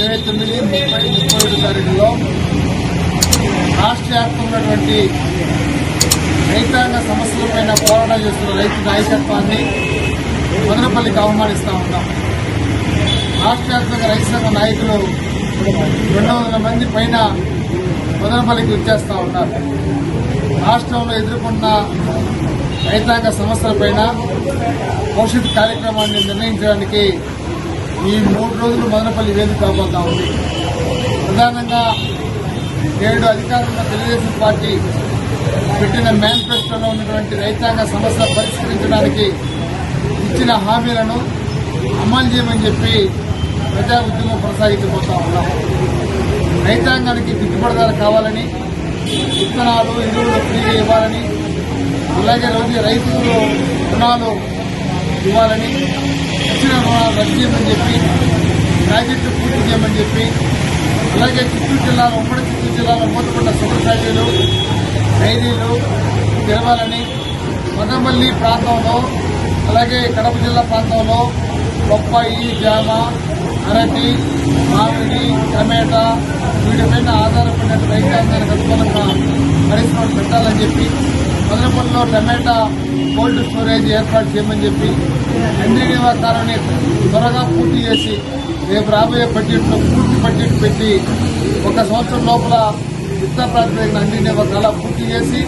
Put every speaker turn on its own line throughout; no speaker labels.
ఇరవై తొమ్మిది ముప్పై ముప్పై ఏడు తారీఖులో రాష్ట్ర వ్యాప్తంగానటువంటి రైతాంగ సమస్యలపైన పోరాటం చేస్తున్న రైతు నాయకత్వాన్ని మదనపల్లికి అవమానిస్తూ ఉన్నాం. రాష్ట్ర వ్యాప్తంగా రైతు సంఘ నాయకులు రెండు వందల మంది పైన మదనపల్లికి వచ్చేస్తూ ఉన్నారు. రాష్ట్రంలో ఎదుర్కొన్న రైతాంగ సమస్యలపైన భవిష్యత్ కార్యక్రమాన్ని నిర్ణయించడానికి ఈ మూడు రోజులు మదనపల్లి వేదిక కాబోతా ఉంది. ప్రధానంగా నేడు అధికారంలో తెలుగుదేశం పార్టీ పెట్టిన మేనిఫెస్టోలో ఉన్నటువంటి రైతాంగ సమస్య పరిష్కరించడానికి ఇచ్చిన హామీలను అమలు చేయమని చెప్పి ప్రజా ఉద్యమం కొనసాగించబోతా ఉన్నాం. రైతాంగానికి గిట్టుబాటు కావాలని విత్తనాలు ఎరువులు ఫ్రీగా ఇవ్వాలని అలాగే రోజు రైతులు రుణాలు ఇవ్వాలని ఇచ్చిన రద్దు చేయమని చెప్పి ప్రాజెక్టు పూర్తి చేయమని చెప్పి అలాగే చిత్తూరు జిల్లాలో ఉమ్మడి చిత్తూరు జిల్లాలో మూతపడ్డ షుగర్ ఫ్యాక్టరీలు డైరీలు తెరవాలని మదనపల్లి ప్రాంతంలో అలాగే కడప జిల్లా ప్రాంతంలో బొప్పాయి జామ అరటి మామిడి టమాటా వీటిపైన ఆధారపడిన రైతాంగాన్ని అనుకూలంగా పరిశ్రమలు పెట్టాలని చెప్పి మదనపల్లిలో టమాటా కోల్డ్ స్టోరేజ్ ఏర్పాటు చేయమని చెప్పి ఎన్డీడీవా కాలనీ త్వరగా పూర్తి చేసి రేపు రాబోయే బడ్జెట్లో పూర్తి బడ్జెట్ పెట్టి ఒక సంవత్సరం లోపల యుద్ధ ప్రాతిపదికన ఎన్డీడీవా కాల పూర్తి చేసి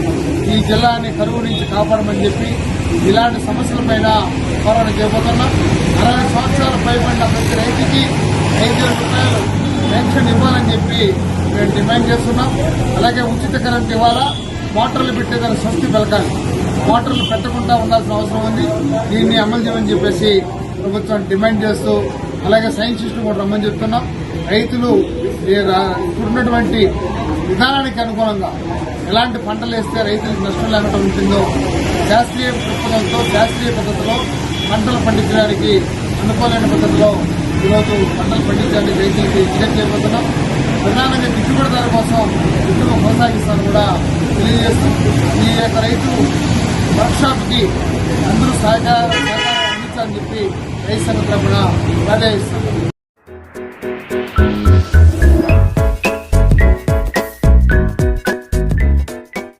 ఈ జిల్లాని కరువు నుంచి కాపాడమని చెప్పి ఇలాంటి సమస్యలపైన పోరాటం చేయబోతున్నాం. అరవై సంవత్సరాలు పైబడిన ప్రతి రైతుకి ఐదు వేల రూపాయలు పెన్షన్ ఇవ్వాలని చెప్పి మేము డిమాండ్ చేస్తున్నాం. అలాగే ఉచిత కరెంట్ ఇవ్వాలా? మోటార్లు పెట్టేదాన్ని స్వస్తి పలకాలి మోటార్లు పెట్టకుండా ఉండాల్సిన అవసరం ఉంది. దీన్ని అమలు చేయమని చెప్పేసి ప్రభుత్వం డిమాండ్ చేస్తూ అలాగే సైన్స్ కూడా రమ్మని చెప్తున్నాం. రైతులు ఈ రా- ఇప్పుడున్నటువంటి విధానానికి అనుగుణంగా ఎలాంటి పంటలు వేస్తే రైతులకు నష్టం లేకుండా ఉంటుందో శాస్త్రీయ దృక్పథంతో శాస్త్రీయ పద్ధతిలో పంటలు పండించడానికి అనుకూలమైన పద్ధతిలో ఈరోజు పంటలు పండించడానికి రైతులకి విజ్ఞప్తి చేయబోతున్నాం. ప్రధానంగా గిట్టుబడి ధర కోసం ఉద్యమం కొనసాగిస్తాను కూడా తెలియజేస్తాం ఈ యొక్క రైతు వర్క్షాప్కి అందరూ సహకారం సహకారం అందించాలని చెప్పి రైతు సంఘ తరఫున ప్రజయిస్తాం